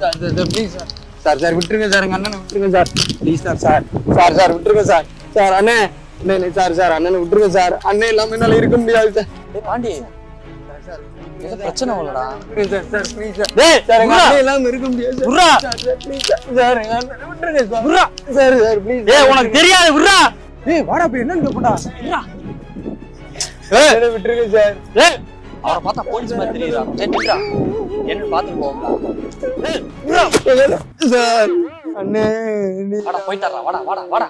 Sir sir sir please sir. Sir sir விட்டுருங்க sir எங்க அண்ணனை விட்டுருங்க sir. Please sir sir. Sir sir விட்டுருங்க சார். சார் அண்ணே. அண்ணே, சார் சார் அண்ணனை விட்டுருங்க சார். அண்ணே இல்லாம என்னால இருக்க முடியாது சார். டேய் பாண்டி. பிரச்சனை விட்டுருங்க சார் சார் ப்ளீஸ் சார். டேய் சார் எங்க. அண்ணன் இல்லாம இருக்க முடியாது. சார். ப்ளீஸ் சார் எங்க அண்ணனை விட்டுருங்க சார். சார் சார் ப்ளீஸ் டேய் உனக்கு தெரியாது விட்றா ஏய் வாடா போய் என்னன்னு கேப்படா ஏய் விட்டுருங்க சார். டேய் அவரை பார்த்தா போலீஸ் மாதிரி தெரியுதா சரி என்ன பார்த்துட்டு போவோம்டா. சார். அண்ணே வாடா போய் தர்றா வாடா வாடா வாடா.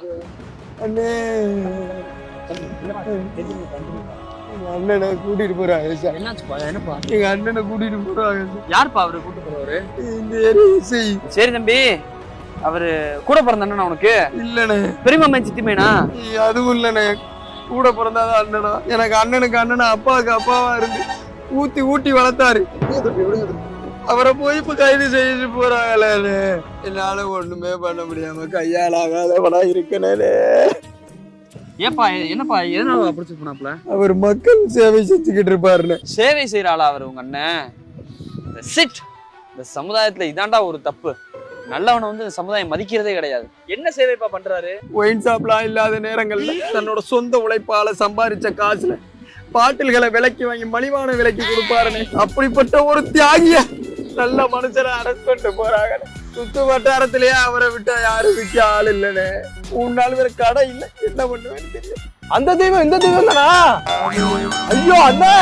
அண்ணே. அண்ணனை கூட்டிட்டு போறாங்க சார். என்னாச்சுப்பா என்னப்பா? எங்க அண்ணனை கூட்டிட்டு போறாங்க யாருப்பா அவரு கூட்டு போறவரு? இந்த சரி தம்பி. அவரு கூட பிறந்த அண்ணனா உனக்கு? இல்லண்ணே. பெரியமா மேன் சித்திமேனா அதுவும் இல்லண்ணே. கூட பிறந்தாதான் அண்ணனா. எனக்கு அண்ணனுக்கு அண்ணனா அப்பாவுக்கு அப்பாவா இருந்து. ஊத்தி ஊட்டி வளர்த்தாரு. அவரை போய் இப்ப கைது செய்து போறாங்களே. என்னால ஒண்ணுமே பண்ண முடியாம கையால் ஆகாதவனா இருக்கனே ஏப்பா என்னப்பா எதனால பிடிச்சி போனாப்ல அவர் மக்கள் சேவை செஞ்சுக்கிட்டு இருப்பாருண்ணே சேவை செய்யற ஆளா அவர் உங்க அண்ணன்? சிட் இந்த சமுதாயத்துல இதாண்டா ஒரு தப்பு. நல்லவனை வந்து இந்த சமுதாயம் மதிக்கிறதே கிடையாது. என்ன சேவைப்பா பண்றாரு? ஒயின் ஷாப்லாம் இல்லாத நேரங்கள்ல தன்னோட சொந்த உழைப்பால சம்பாரிச்ச காசுல பாட்டில்களை விலைக்கு வாங்கி மலிவான விலைக்கு கொடுப்பாருன்னு அப்படிப்பட்ட ஒரு தியாகிய நல்ல மனுஷனை அரெஸ்ட் பண்ணிட்டு போறாங்க சுத்து வட்டாரத்திலேயே அவரை விட்டா யாரும் விற்க ஆள் இல்லைன்னு மூணு நாள் வேற கடை இல்லை. என்ன பண்ணுவேன்னு தெரியும் அந்த தெய்வம் இந்த தெய்வம் தானா? ஐயோ அண்ணா!